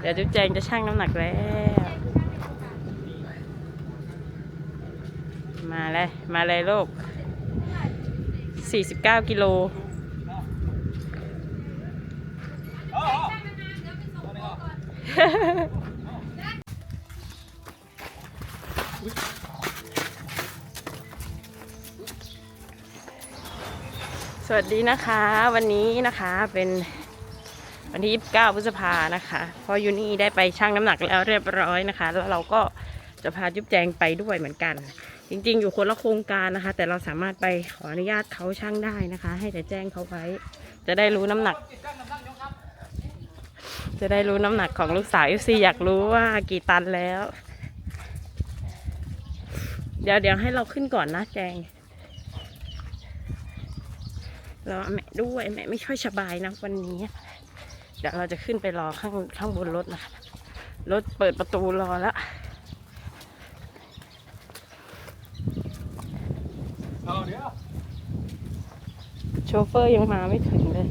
เดี๋ยวจุ๊บแจงจะชั่งน้ำหนักแล้ว มาเลย มาเลยลูก49กิโลสวัสดีนะคะ วันนี้นะคะเป็น วันที่ 29 พฤษภานะคะพราะยูนี่ได้ไปชั่งน้ำหนักแล้วเรียบร้อยนะคะ แล้วเราก็จะพาจุ๊บแจงไปด้วยเหมือนกัน จริง ๆ อยู่คนละโครงการนะคะ แต่เราสามารถไปขออนุญาตเขาช่างได้นะคะ ให้แต่แจ้งเขาไว้ จะได้รู้น้ำหนัก จะได้รู้น้ำหนักของลูกสาว FC อยากรู้ว่ากี่ตันแล้ว เดี๋ยวเดี๋ยวให้เราขึ้นก่อนนะแจงเราแม่ด้วยแม่ไม่ค่อยสบายนะวันนี้ เดี๋ยวเราจะขึ้นไปรอข้างข้างบนรถนะคะ รถเปิดประตูรอแล้วเอาเดี๋ยวโชเฟอร์ยังมาไม่ถึงเลย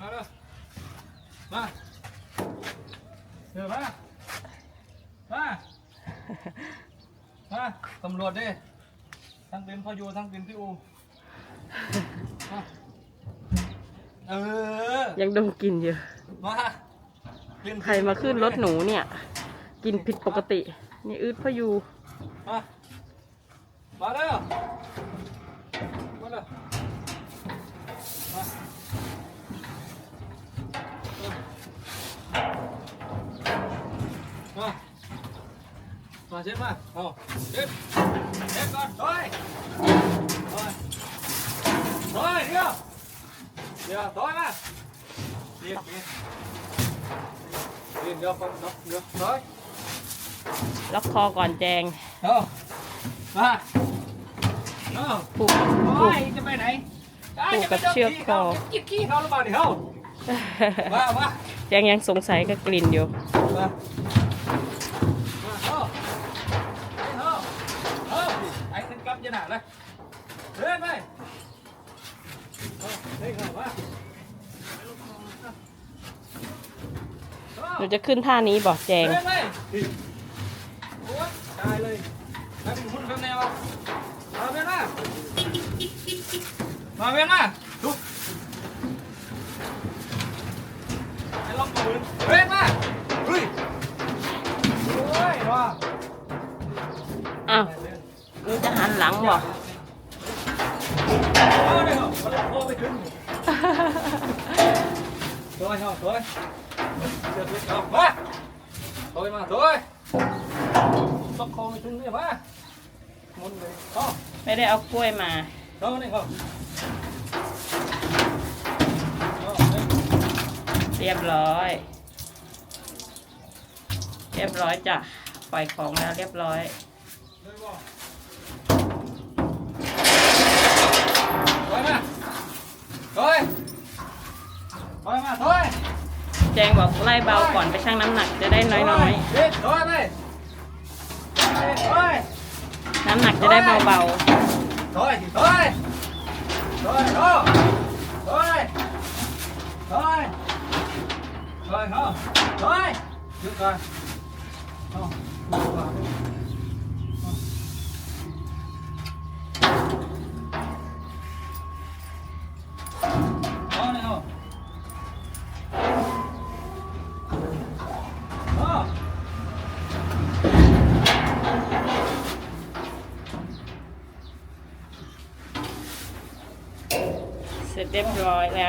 มาเร็วมาเดี๋ยวมา มา มาตำรวจดิทั้งเป็นพ่อโยทั้งเป็นพี่อูมาเอ อยังดมกลินอยู่มาเป็นใครมาขึ้นรถหนูเนี่ย กินผิดปกติ นี่อืดพออยู่มามาเร็วมาเร็วมามามาเช็ดมาเอาเช็ดเช็ดก่อนถอยถอยถอยเดี๋ยวเดี๋ยวถอยมา Điên, điên. Điên, được không? Được, được, thôi. ล็อกคอก่อนแจง Đâu? Ba. Đâu? ผูก Ôi, cái bài này. Ai Ủa, cho cái cặp đứa kia trượt không? cò. Chiếc kia không nó bảo để không? Ba, ba. แจงยังสงสัยกับกลิ่นอยู่ Ba. นูจะขึ้นท่านี้บอกแจงเดินไปโอ้ยตายเลยไปเป็นคุณข้างในวะมาเวียนมามาเวียนมาดูไอ้ลองปืนเวียนมาเฮ้ยโอ้ยว่าอ้าวหนูจะหันหลังบอกเอาเลยเหรอมันโอ้ไปถึงถอยเอาถอยเดี๋ยวเอามาถอย มา thôi mà thôi tóc khô mới chung đi mà muốn về to ไม่ได้เอากล้วยมา đó này không เรียบร้อย เรียบร้อยจ้ะปล่อยของแล้วเรียบร้อย thôi mà thôi thôi mà thôi แจงบอกไล่เบาก่อนไปชั่งน้ำหนักจะได้น้อยเด็ดถอยไปถอยๆน้ำหนักจะได้เบาถ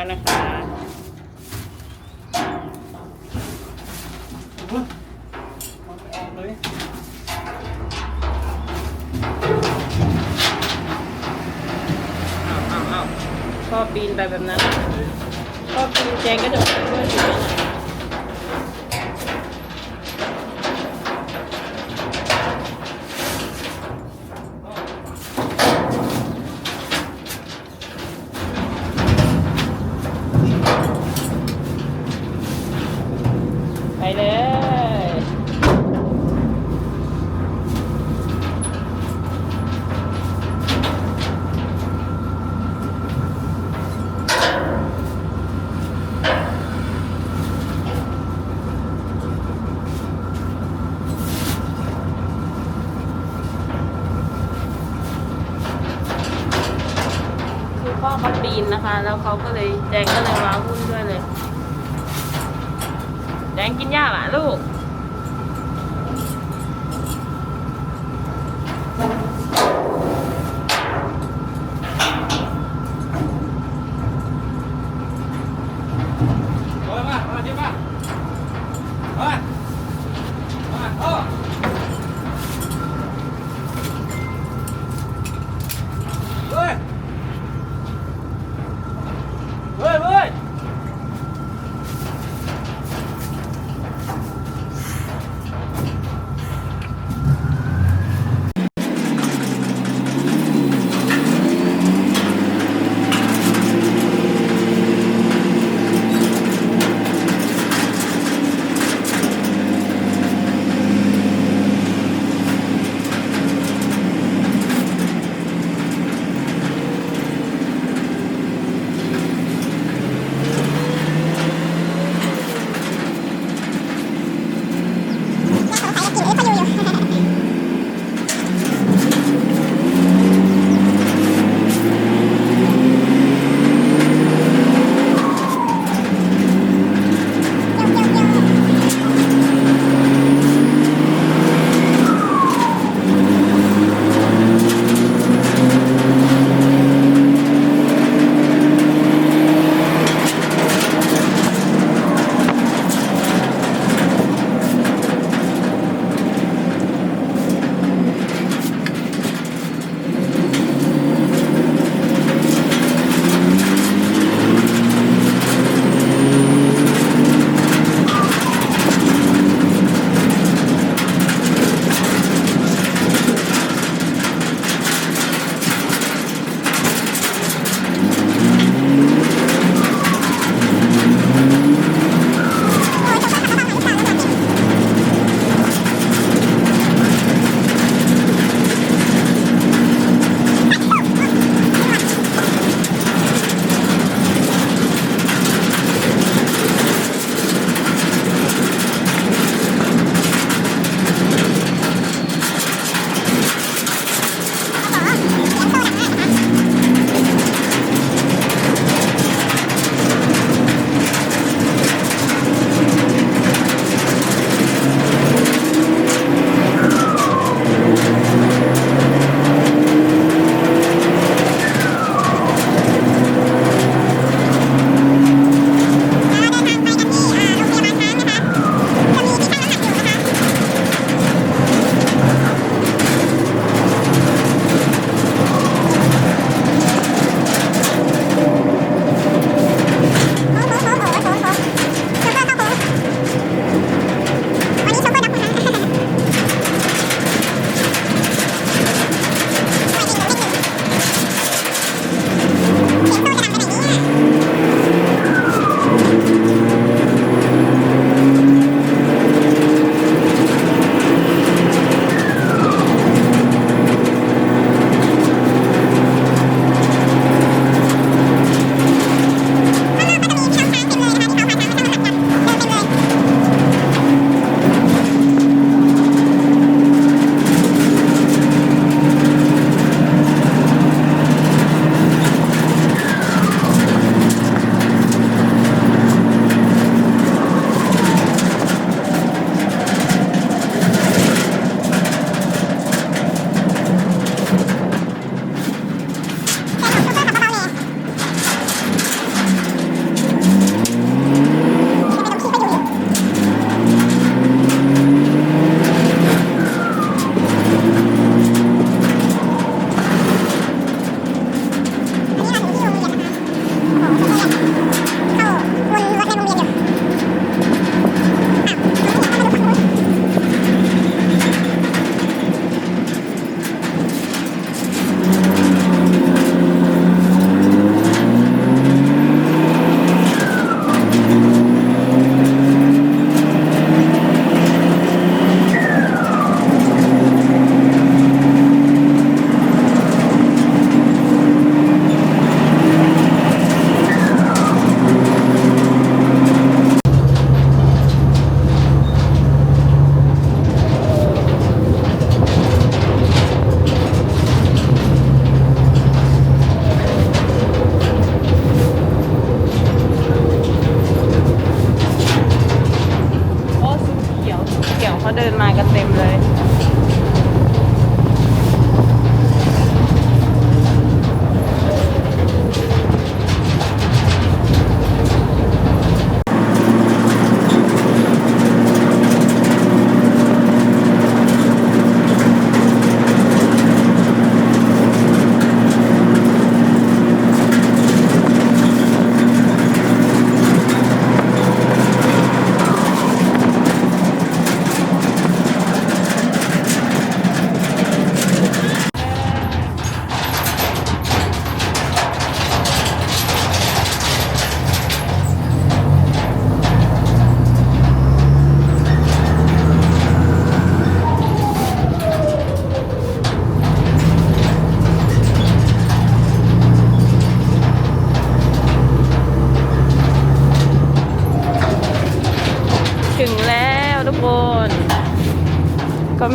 แล้วนะคะเลยอ้าวอ้าวอ้าวพ่อปีนไปแบบนั้นพ่อปีนแจงก็จะไปด้วยอยู่นั่น นะคะ แล้วเขาก็เลยแจงก็เลยว้าวุ่นด้วยเลยแจงกินหญ้าป่ะลูก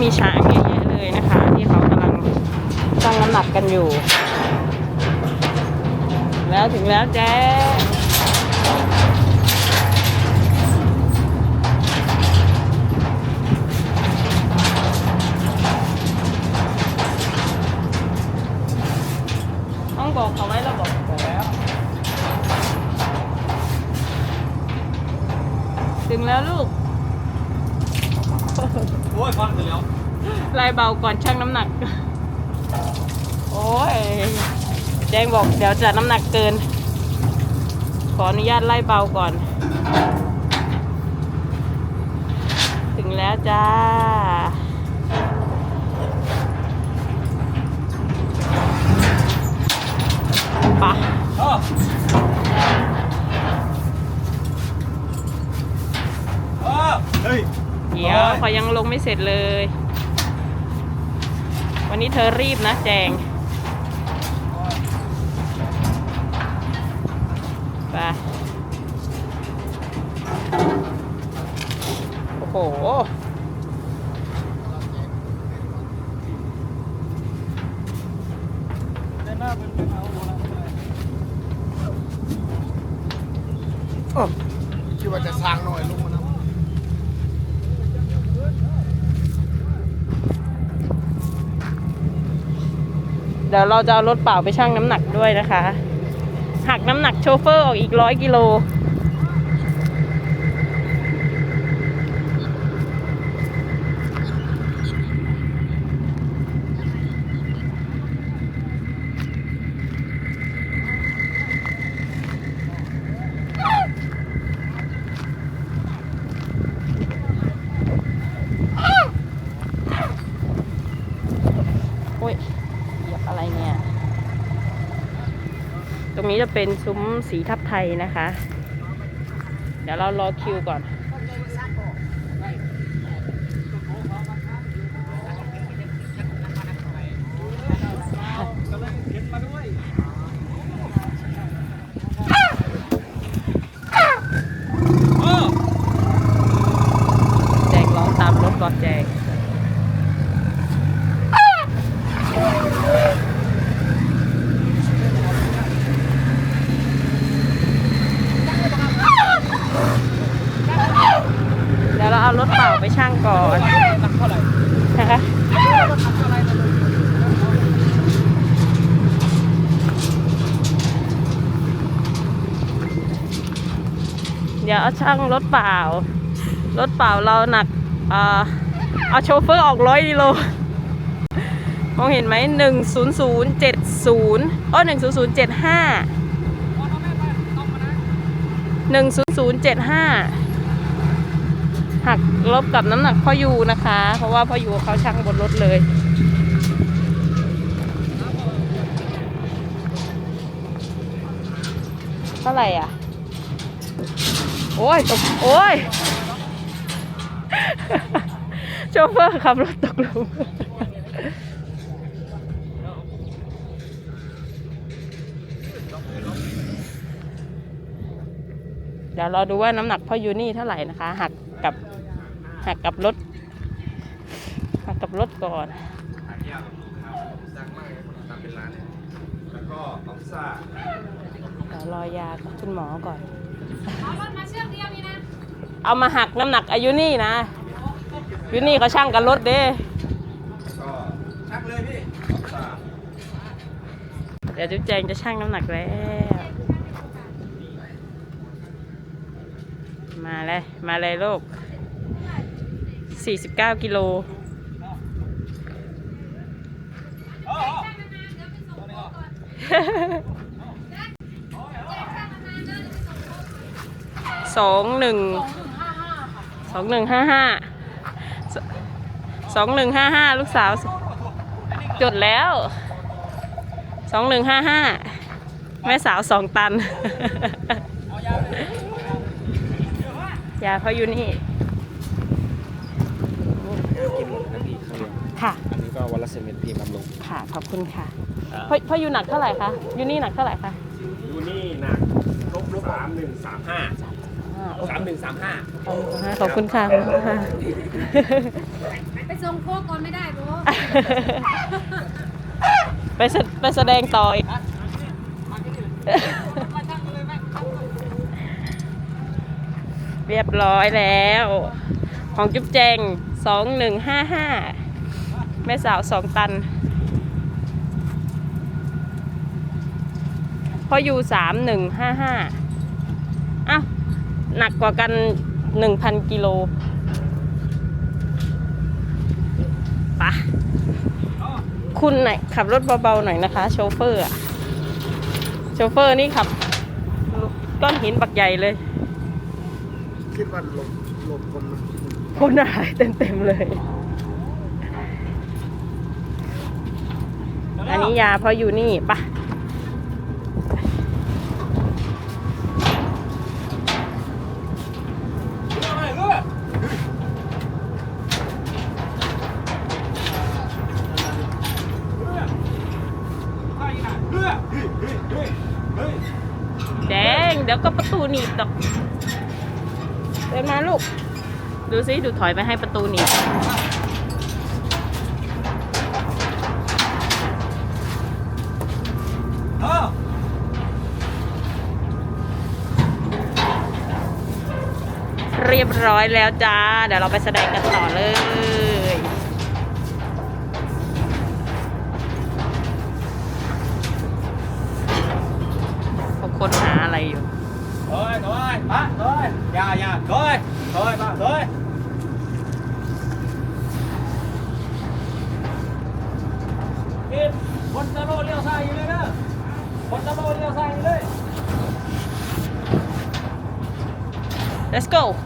มีช้างเยอะแยะเลยนะคะ ที่เขากำลังตั้งน้ำหนักกันอยู่ แล้วถึงแล้วแจ๊ เบาก่อนชั่งน้ำหนัก โอ้ยแจ้งบอกเดี๋ยวจะน้ำหนักเกิน ขออนุญาตไล่เบาก่อน ถึงแล้วจ้าปะเออเออเฮ้ย เดี๋ยวโอ้ยเขายังลงไม่เสร็จเลย วันนี้เธอรีบนะแจงไปโอ้โห เดินหน้าเป็นเป็นเอาโบราณเลย คิดว่าจะสร้างหน่อยลงมานะ เดี๋ยวเราจะเอารถเปล่าไปชั่งน้ำหนักด้วยนะคะ หักน้ำหนักโชเฟอร์ออกอีกร้อยกิโล โอ้ยเหยียบอะไรเนี่ย ตรงนี้จะ เป็นซุ้มสีทับไทยนะคะ เดี๋ยวเรารอคิวก่อน ก็เลยเข็นมาด้วยเออ แจงร้องตามรถก่อนแจงเดี๋ยวเราเอารถเปล่าไปช่างก่อน หนักเท่าไหร่ นะคะ เดี๋ยวเอาช่างรถเปล่า รถเปล่าเราหนักเอาโชเฟอร์ออกร้อยกิโลมองเห็นไหมหนึ่งศูนย์ศูนย์เจ็ดศูนย์อ้อหนึ่งศูนย์ศูนย์เจ็ดห้าหนึ่งศูนย์ศูนย์เจ็ดห้าหักลบกับน้ำหนักพ่อยูนะคะ เพราะว่าพ่อยูเขาช่างบนรถเลย เท่าไหร่อะ โอ้ยตกโอ้ยโชเฟอร์ขับรถตกหลุมเดี๋ยวราดูว่าน้ำหนักพ่อยูนี่เท่าไหร่นะคะ หักกับหักกับรถหักกับรถก่อนเลยทำเป็นร้านเนี่ยแล้วก็ออฟซ่าเดี๋ยวรอยาคุณหมอก่อน เอารถมาเชือกเดียวนี่นะเอามาหักน้ำหนักอายุนี่นะเวอยู่นี่ก็ช่างกันรถเด้ก็ชักเลยพี่สามเดี๋ยวจุ๊บแจงจะชั่งน้ำหนักแล้ว มาเลย มาเลยลูก49กิโล สองหนึ่งสองหนึ่งห้าห้าสองหนึ่งห้าห้าลูกสาว จดแล้วสองหนึ่งห้าห้าแม่สาวสองตัน ยาเขาอยู่นี่กินหมดนะพี่ข้าวเหนียวค่ะ อันนี้ก็วันละสิบเม็ดพี่บำรุงค่ะ ขอบคุณค่ะพ่อพ่ออยู่หนักเท่าไหร่คะยูนี่หนักเท่าไหร่คะ ยูนี่หนักลบลบสามหนึ่งสามห้าอ่าโอเค สามหนึ่งสามห้าขอบคุณค่ะขอบคุณค่ะ ไปส่งโคกก่อนไม่ได้โบไปแสไปแสดงต่ออีกเรียบร้อยแล้ว ของจุ๊บแจงสองหนึ่งห้าห้าแม่สาวสองตัน พออยู่สามหนึ่งห้าห้าอ้าว หนักกว่ากันหนึ่งพันกิโลปะคุณหน่อยขับรถเบาๆหน่อยนะคะ โชเฟอร์อะโชเฟอร์นี่ขับก้อนหินบักใหญ่เลย คิดว่าลมลมคนมันคนหายเต็มๆเลย อันนี้ยาพออยู่นี่ปะ แดงเดี๋ยวก็ประตู หนีบดอกเดินมาลูก ดูซิดูถอยไปให้ประตูหนีบเรียบร้อยแล้วจ้า เดี๋ยวเราไปแสดงกันต่อเลยเขาค้นหาอะไรอยู่ thôi dạ dạ. Thôi thôi thôi. Let's go